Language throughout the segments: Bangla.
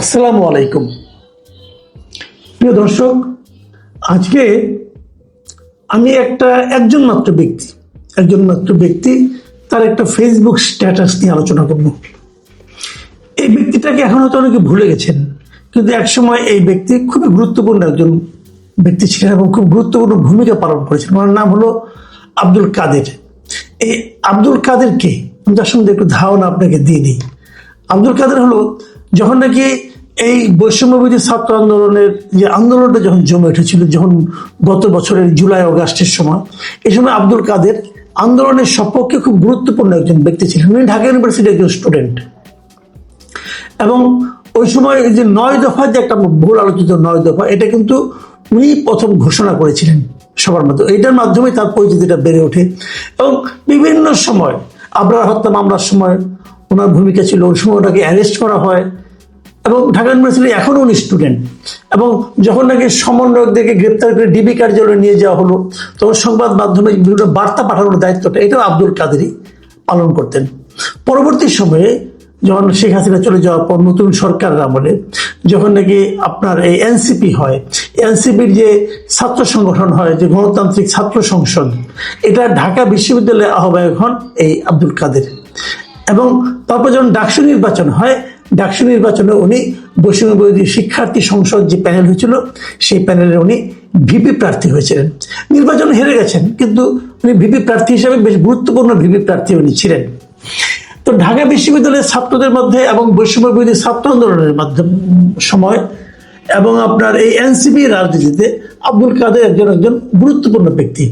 আসসালামু আলাইকুম। প্রিয় দর্শক, আজকে আমি একটা একজন মাত্র ব্যক্তি, একজন মাত্র ব্যক্তি, তার একটা ফেসবুক স্ট্যাটাস নিয়ে আলোচনা করব। এই ব্যক্তিটাকে এখন হয়তো অনেকে ভুলে গেছেন, কিন্তু একসময় এই ব্যক্তি খুবই গুরুত্বপূর্ণ একজন ব্যক্তি ছিলেন এবং খুব গুরুত্বপূর্ণ ভূমিকা পালন করেছেন। ওনার নাম হলো আব্দুল কাদের। এই আব্দুল কাদেরকে আমি তার সম্বন্ধে একটু ধারণা আপনাকে দিয়ে নিই আব্দুল কাদের হলো যখন নাকি এই বৈষম্যবিধি ছাত্র আন্দোলনের যে আন্দোলনটা যখন জমে উঠেছিল, যখন গত বছরের জুলাই, অগাস্টের সময়, এই সময় আব্দুল কাদের আন্দোলনের সপক্ষে খুব গুরুত্বপূর্ণ একজন ব্যক্তি ছিলেন। উনি ঢাকা ইউনিভার্সিটির একজন স্টুডেন্ট। এবং ওই সময় যে নয় দফা যে একটা ভুল আলোচিত নয় দফা, এটা কিন্তু উনি প্রথম ঘোষণা করেছিলেন সবার মধ্যে। এটার মাধ্যমে তার পরিচিতিটা বেড়ে ওঠে। এবং বিভিন্ন সময়, আবরার হত্যা মামলার সময় ওনার ভূমিকা ছিল, ওই সময় ওনাকে অ্যারেস্ট করা হয়। এবং ঢাকা ইউনিভার্সিটি এখনও উনি স্টুডেন্ট এবং যখন নাকি সমন্বয়কদেরকে গ্রেপ্তার করে ডিবি কার্যালয়ে নিয়ে যাওয়া হলো, তখন সংবাদ মাধ্যমে বিভিন্ন বার্তা পাঠানোর দায়িত্বটা এটাও আব্দুল কাদেরই পালন করতেন। পরবর্তী সময়ে যখন শেখ হাসিনা চলে যাওয়ার পর নতুন সরকার আমলে, যখন নাকি আপনার এই এনসিপি হয় এনসিপির যে ছাত্র সংগঠন হয়, যে গণতান্ত্রিক ছাত্র সংসদ, এটা ঢাকা বিশ্ববিদ্যালয়ের আহ্বায়ক হন এই আব্দুল কাদের। এবং তারপর যখন ডাকসু নির্বাচন হয় ডাকসু নির্বাচনে উনি বৈষম্যবিরোধী শিক্ষার্থী সংসদ যে প্যানেল হয়েছিল, সেই প্যানেলে উনি ভিপি প্রার্থী হয়েছিলেন। নির্বাচন হেরে গেছেন, কিন্তু উনি ভিপি প্রার্থী হিসেবে বেশ গুরুত্বপূর্ণ ভিপি প্রার্থী উনি ছিলেন। তো ঢাকা বিশ্ববিদ্যালয়ের ছাত্রদের মধ্যে এবং বৈষম্য বিরোধী ছাত্র আন্দোলনের মাধ্যমে, সময় এবং আপনার এই এনসিপি রাজনীতিতে আব্দুল কাদের একজন একজন গুরুত্বপূর্ণ ব্যক্তি।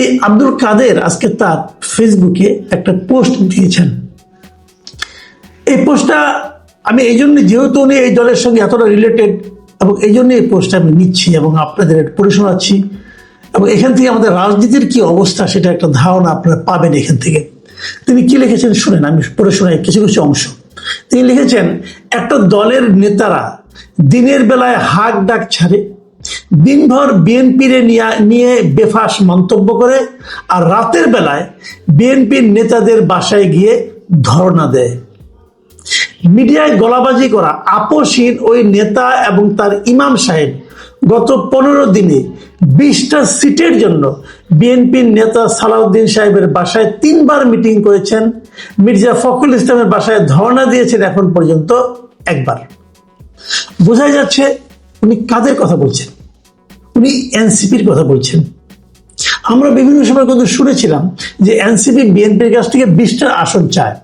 এই আব্দুল কাদের আজকে তার ফেসবুকে একটা পোস্ট দিয়েছেন। এই পোস্টটা আমি এই জন্য, যেহেতু উনি এই দলের সঙ্গে এতটা রিলেটেড এবং এই জন্য এই পোস্টটা আমি নিচ্ছি এবং আপনাদের পড়ে শোনাচ্ছি। এবং এখান থেকে আমাদের রাজনীতির কি অবস্থা সেটা একটা ধারণা আপনারা পাবেন এখান থেকে। তিনি কি লিখেছেন শুনেন, আমি পড়ে শোনাই কিছু কিছু অংশ। তিনি লিখেছেন, একটা দলের নেতারা দিনের বেলায় হাক ডাক ছাড়ে, দিনভর বিএনপির নিয়ে বেফাস মন্তব্য করে, আর রাতের বেলায় বিএনপির নেতাদের বাসায় গিয়ে ধর্ণা দেয়। মিডিয়ায় গলাবাজি করা আপোষহীন ওই নেতা এবং তার ইমাম সাহেব গত পনেরো দিনে বিশটা সিটের জন্য বিএনপির নেতা সালাউদ্দিন সাহেবের বাসায় তিনবার মিটিং করেছেন, মির্জা ফখরুল ইসলামের বাসায় ধর্ণা দিয়েছেন এখন পর্যন্ত একবার। বোঝাই যাচ্ছে উনি কাদের কথা বলছেন? উনি এনসিপির কথা বলছেন। আমরা বিভিন্ন সময় কিন্তু শুনেছিলাম যে এনসিপি, বিএনপির কাছ থেকে বিশটা আসন চায়।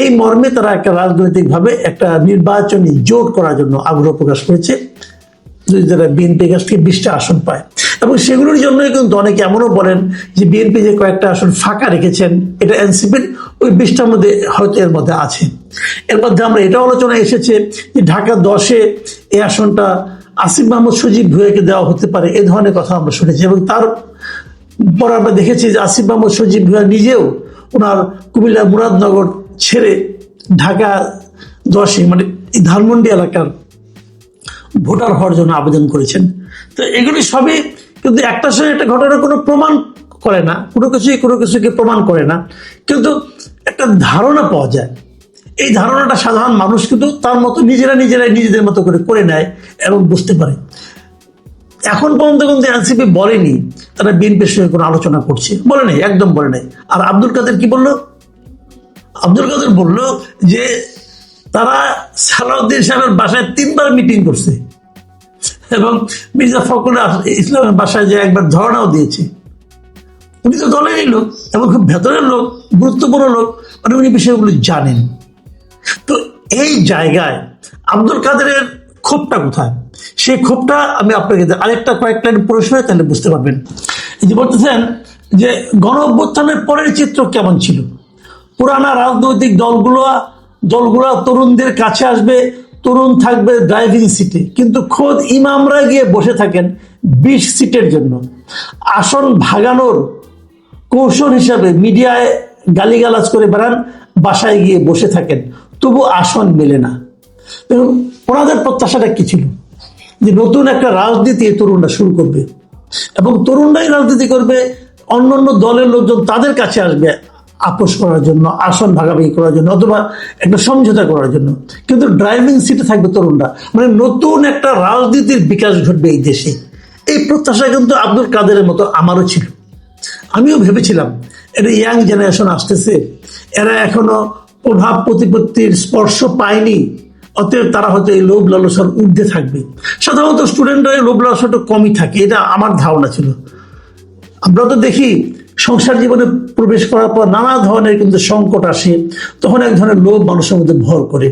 এই মর্মে তারা একটা রাজনৈতিকভাবে একটা নির্বাচনী জোট করার জন্য আগ্রহ প্রকাশ করেছে, যদি তারা বিএনপির কাছ থেকে বিশটা আসন পায়। এবং সেগুলোর জন্যই কিন্তু অনেকে এমনও বলেন যে বিএনপি যে কয়েকটা আসন ফাঁকা রেখেছেন, এটা এনসিপির ওই বিশটার মধ্যে হয়তো এর মধ্যে আছে। এর মধ্যে আমরা এটা আলোচনা এসেছে যে ঢাকা দশে এই আসনটা আসিফ মাহমুদ সজীব ভুয়াকে দেওয়া হতে পারে, এ ধরনের কথা আমরা শুনেছি। এবং তার পর আমরা দেখেছি যে আসিফ মাহমুদ সজীব ভুয়া নিজেও ওনার কুমিল্লা মুরাদনগর ছেড়ে ঢাকা দশে মানে ধানমন্ডি এলাকার ভোটার হওয়ার জন্য আবেদন করেছেন। তো এগুলি সবই কিন্তু একটা সময় একটা ঘটনা কোনো প্রমাণ করে না, কোনো কিছুই, কোনো কিছুকে প্রমাণ করে না। কিন্তু একটা ধারণা পাওয়া যায়। এই ধারণাটা সাধারণ মানুষ কিন্তু তার মতো নিজেরা নিজেরাই নিজেদের মতো করে করে নেয় এবং বুঝতে পারে। এখন পর্যন্ত কিন্তু এনসিপি বলেনি, তারা বিএনপির সঙ্গে কোনো আলোচনা করছে। বলে নাই একদম বলে নাই আর আব্দুল কাদের কি বলল? আব্দুল কাদের বলল যে তারা সালাউদ্দিন সাহেবের বাসায় তিনবার মিটিং করছে। এবং মির্জা ফখরুল ইসলামের বাসায় যে একবার ধর্ণাও দিয়েছে। উনি তো দলেরই লোক এবং খুব ভেতরের লোক, গুরুত্বপূর্ণ লোক মানে উনি বিষয়গুলো জানেন। তো এই জায়গায় আব্দুল কাদেরের ক্ষোভটা কোথায়? সেই ক্ষোভটা আমি আপনাকে আরেকটা কয়েকটা পড়ে শোনাই তাহলে বুঝতে পারবেন। যে বলতেছেন যে গণ অভ্যুত্থানের পরের চিত্র কেমন ছিল? পুরানা রাজনৈতিক দলগুলো দলগুলো তরুণদের কাছে আসবে, তরুণ থাকবে ড্রাইভিং সিটে কিন্তু খোদ ইমামরা গিয়ে বসে থাকেন বিশ সিটের জন্য। আসন ভাগানোর কৌশল হিসাবে মিডিয়ায় গালিগালাজ করে বেড়ান, বাসায় গিয়ে বসে থাকেন। তবু আসন মেলে না। ওনাদের প্রত্যাশাটা কি ছিল? যে নতুন একটা রাজনীতি তরুণরা শুরু করবে। এবং তরুণরাই রাজনীতি করবে অন্য অন্য দলের লোকজন তাদের কাছে আসবে আপোষ করার জন্য, আসন ভাগাভাগি করার জন্য, অথবা একটা সমঝোতা করার জন্য। কিন্তু ড্রাইভিং সিটে থাকবে তরুণরা। মানে নতুন একটা রাজনীতির বিকাশ ঘটবে এই দেশে। এই প্রত্যাশা কিন্তু আব্দুল কাদেরের মতো আমারও ছিল। আমিও ভেবেছিলাম এটা ইয়াং জেনারেশন আসতেছে। এরা এখনও প্রভাব প্রতিপত্তির স্পর্শ পায়নি। অতএব তারা হয়তো এই লোভ লালসার ঊর্ধ্বে থাকবে। সাধারণত স্টুডেন্টরা এই লোভ লালসাটা কমই থাকে। এটা আমার ধারণা ছিল। আমরা তো দেখি সংসার জীবনে প্রবেশ করার পর নানা ধরনের কিন্তু সংকট আসে, তখন এক ধরনের লোভ মানুষের মধ্যে ভর করে।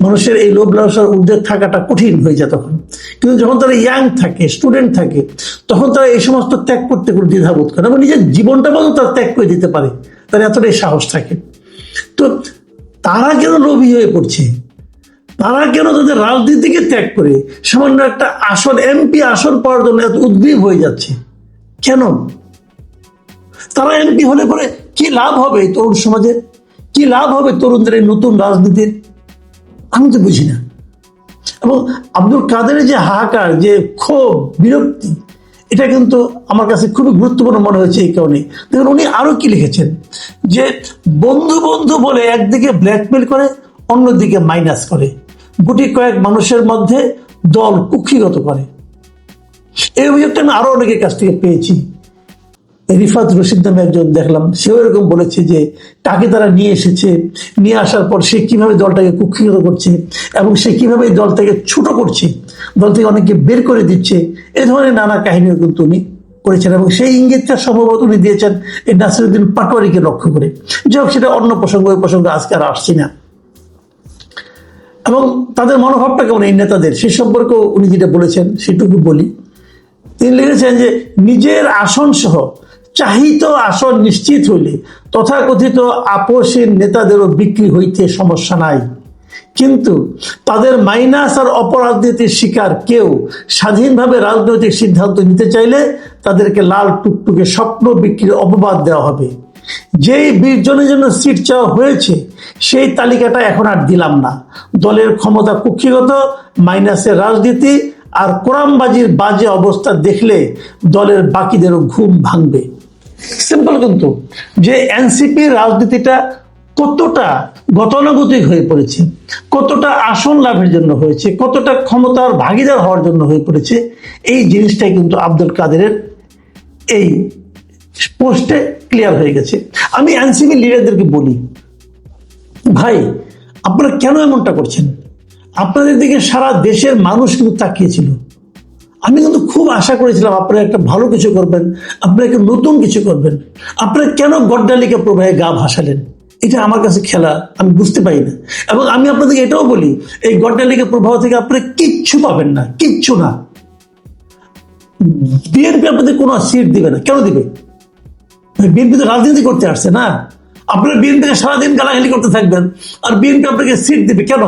মানুষের এই লোভ লালসার ঊর্ধ্বে থাকাটা কঠিন হয়ে যায় তখন। কিন্তু যখন তারা ইয়াং থাকে স্টুডেন্ট থাকে, তখন তারা এই সমস্ত ত্যাগ করতে কোনো দ্বিধাবোধ করে এবং নিজের জীবনটা বলতে তারা ত্যাগ করে দিতে পারে। তার এতটাই সাহস থাকে। তো তারা কেন লোভী হয়ে পড়ছে? তারা কেন তাদের রাজনীতিকে ত্যাগ করে? সামান্য একটা আসন এমপি আসন পাওয়ার জন্য এত উদ্গ্রীব হয়ে যাচ্ছে। কেন? তারা এমপি হলে পরে কি লাভ হবে তরুণ সমাজে? কি লাভ হবে তরুণদের এই নতুন রাজনীতির? আমি তো বুঝি না। এবং আব্দুল কাদেরের যে হাহাকার, যে ক্ষোভ, বিরক্তি, এটা কিন্তু আমার কাছে খুবই গুরুত্বপূর্ণ মনে হয়েছে এই কারণে। দেখুন, উনি আরও কি লিখেছেন? যে বন্ধু বন্ধু বলে একদিকে ব্ল্যাকমেল করে, অন্যদিকে মাইনাস করে। গুটি কয়েক মানুষের মধ্যে দল কুক্ষিগত করে। এই অভিযোগটা আমি আরও অনেকের কাছ থেকে পেয়েছি। রিফাত রশিদ নামে একজন দেখলাম সেও এরকম বলেছে যে তাকে তারা নিয়ে এসেছে। নিয়ে আসার পর সে কীভাবে দলটাকে কুক্ষিগত করছে এবং সে কীভাবে এই দলটাকে ছোট করছে, দল থেকে অনেককে বের করে দিচ্ছে, এ ধরনের নানা কাহিনীও কিন্তু উনি করেছেন এবং সেই ইঙ্গিতটা সম্ভবত উনি দিয়েছেন এই নাসিরুদ্দিন পাটোয়ারিকে লক্ষ্য করে। যাই হোক, সেটা অন্য প্রসঙ্গ, ওই প্রসঙ্গে আজকে আর আসছি না। এবং তাদের মনোভাবটা কেমন এই নেতাদের, সে সম্পর্কেও উনি যেটা বলেছেন, সেটুকু বলি। তিনি লিখেছেন যে, নিজের আসন সহ চাহিত আসন নিশ্চিত হইলে তথাকথিত আপোষের নেতাদেরও বিক্রি হইতে সমস্যা নাই। কিন্তু তাদের মাইনাস আর অপরাজনীতির শিকার কেউ স্বাধীনভাবে রাজনৈতিক সিদ্ধান্ত নিতে চাইলে তাদেরকে লাল টুকটুকে স্বপ্ন বিক্রির অপবাদ দেওয়া হবে। যেই বিশ জনের জন্য সিট চাওয়া হয়েছে, সেই তালিকাটা এখন আর দিলাম না। দলের ক্ষমতা কুক্ষিগত, মাইনাসের রাজনীতি আর কোরআনবাজির বাজে অবস্থা দেখলে দলের বাকিদেরও ঘুম ভাঙবে। সিম্পল কিন্তু। যে এনসিপি রাজনীতিটা কতটা গতানুগতিক হয়ে পড়েছে, কতটা আসন লাভের জন্য হয়েছে, কতটা ক্ষমতার ভাগিদার হওয়ার জন্য হয়ে পড়েছে, এই জিনিসটাই কিন্তু আব্দুল কাদেরের এই পোস্টে ক্লিয়ার হয়ে গেছে। আমি এনসিপি লিডারদেরকে বলি, ভাই, আপনারা কেন এমনটা করছেন? আপনাদের দিকে সারা দেশের মানুষ কিন্তু তাকিয়েছিল আমি কিন্তু খুব আশা করেছিলাম আপনারা একটা ভালো কিছু করবেন, আপনারা একটা নতুন কিছু করবেন। আপনারা কেন গড্ডালিকা প্রবাহে গা ভাসালেন? এটা আমার কাছে খেলা, আমি বুঝতে পারি না। এবং আমি আপনাদেরকে এটাও বলি, এই গড্ডালিকা প্রবাহ থেকে আপনারা কিচ্ছু পাবেন না, কিচ্ছু না। বিএনপি আপনাদের কোনো সিট দিবে না। কেন দিবে? বিএনপি তো রাজনীতি করতে আসছে না। আপনারা বিএনপিকে সারাদিন গালাগালি করতে থাকবেন, আর বিএনপি আপনাকে সিট দিবে কেন?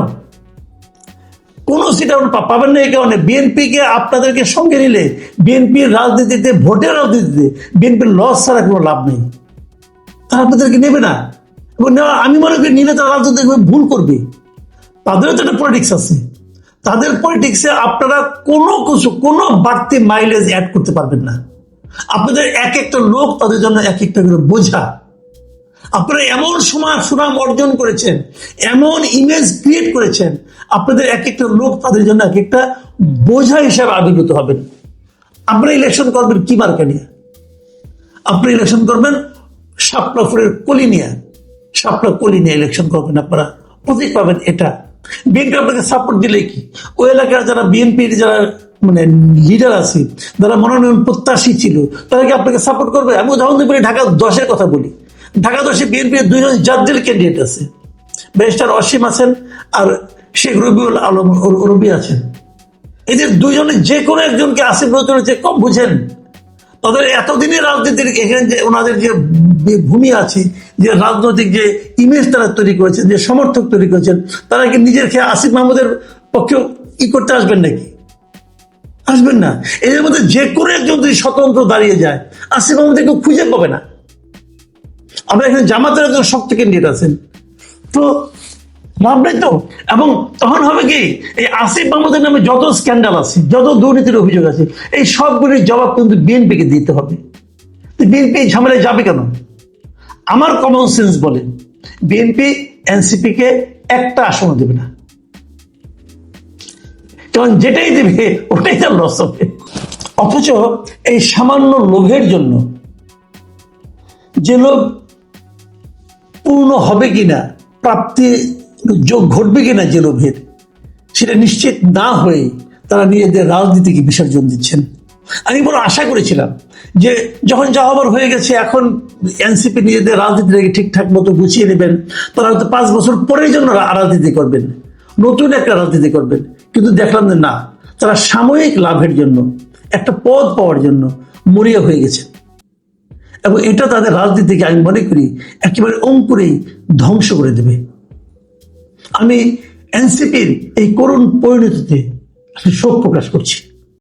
কোন সিট পাবেন না এই কারণে বিএনপিকে আপনাদেরকে সঙ্গে নিলে বিএনপির রাজনীতিতে, ভোটের রাজনীতিতে বিএনপির লস ছাড়া কোনো লাভ নেই। তারা আপনাদেরকে নেবে না। এবং নেওয়া আমি মনে করি নিলে তারা রাজনীতিভাবে ভুল করবে। তাদেরও তো একটা পলিটিক্স আছে। তাদের পলিটিক্সে আপনারা কোনো কিছু, কোনো বাড়তি মাইলেজ অ্যাড করতে পারবেন না। আপনাদের এক একটা লোক তাদের জন্য এক একটা করে বোঝা। আপনারা এমন সময় সুনাম অর্জন করেছেন, এমন ইমেজ ক্রিয়েট করেছেন আপনাদের এক একটা লোক তাদের জন্য এক একটা বোঝা হিসাবে আবির্ভূত হবেন। আপনারা ইলেকশন করবেন কি মার্কা নিয়ে? আপনি ইলেকশন করবেন শাপলা ফুলের কলি নিয়ে। শাপলা কলি নিয়ে ইলেকশন করবেন আপনারা। প্রতীক পাবেন এটা। বিএনপি আপনাকে সাপোর্ট দিলে কি? ওই এলাকার যারা বিএনপির যারা মানে লিডার আছে, যারা মনোনয়ন প্রত্যাশী ছিল, তারা কি আপনাকে সাপোর্ট করবে? আমি উদাহরণ দিয়ে ঢাকা দশের কথা বলি। ঢাকা দশে বিএনপির দুইজন জাদ্দিল ক্যান্ডিডেট আছে। ব্যারিস্টার অসীম আছেন আর শেখ রবিউল আলম রবি আছেন এদের দুজনে যে কোনো একজনকে আসিফ নজরুল যে কম বুঝেন। তাদের এতদিনের রাজনীতির এখানে যে ওনাদের যে ভূমি আছে, যে রাজনৈতিক যে ইমেজ তারা তৈরি করেছেন, যে সমর্থক তৈরি করেছেন, তারা কি নিজের খেয়ে আসিফ মাহমুদের পক্ষেও ই করতে আসবেন নাকি? আসবেন না। এদের মধ্যে যে কোনো একজন যদি স্বতন্ত্র দাঁড়িয়ে যায়, আসিফ মাহমুদের কেউ খুঁজে পাবে না। আমরা এখানে জামাতের একজন শক্ত ক্যান্ডিডেট আছেন। তো নেই তো। এবং তখন হবে কি, এই আসিফ মাহমুদের নামে যত স্ক্যান্ডাল আছে, যত দুর্নীতির অভিযোগ আছে, এই সবগুলির জবাব কিন্তু বিএনপিকে দিতে হবে। বিএনপি ঝামেলায় যাবে কেন? আমার কমন সেন্স বলে, বিএনপি এনসিপি কে একটা আসন দেবে না। কারণ যেটাই দেবে, ওটাই তার লস হবে। অথচ এই সামান্য লোভের জন্য যে লোভ পূর্ণ হবে কিনা, প্রাপ্তি যোগ ঘটবে কিনা যে লোভের, সেটা নিশ্চিত না হয়ে তারা নিজেদের রাজনীতিকে বিসর্জন দিচ্ছেন। আমি বড় আশা করেছিলাম যে যখন যা হবার হয়ে গেছে, এখন এনসিপি নিজেদের রাজনীতিটাকে ঠিকঠাক মতো গুছিয়ে নেবেন। তারা হয়তো পাঁচ বছর পরের জন্য রাজনীতি করবেন, নতুন একটা রাজনীতি করবেন। কিন্তু দেখলাম যে না, তারা সাময়িক লাভের জন্য, একটা পদ পাওয়ার জন্য মরিয়া হয়ে গেছে। এবং এটা তাদের রাজনীতিকে আমি মনে করি একেবারে অঙ্কুরেই ধ্বংস করে দেবে। আমি এনসিপির এই করুণ পরিণতিতে শোক প্রকাশ করছি।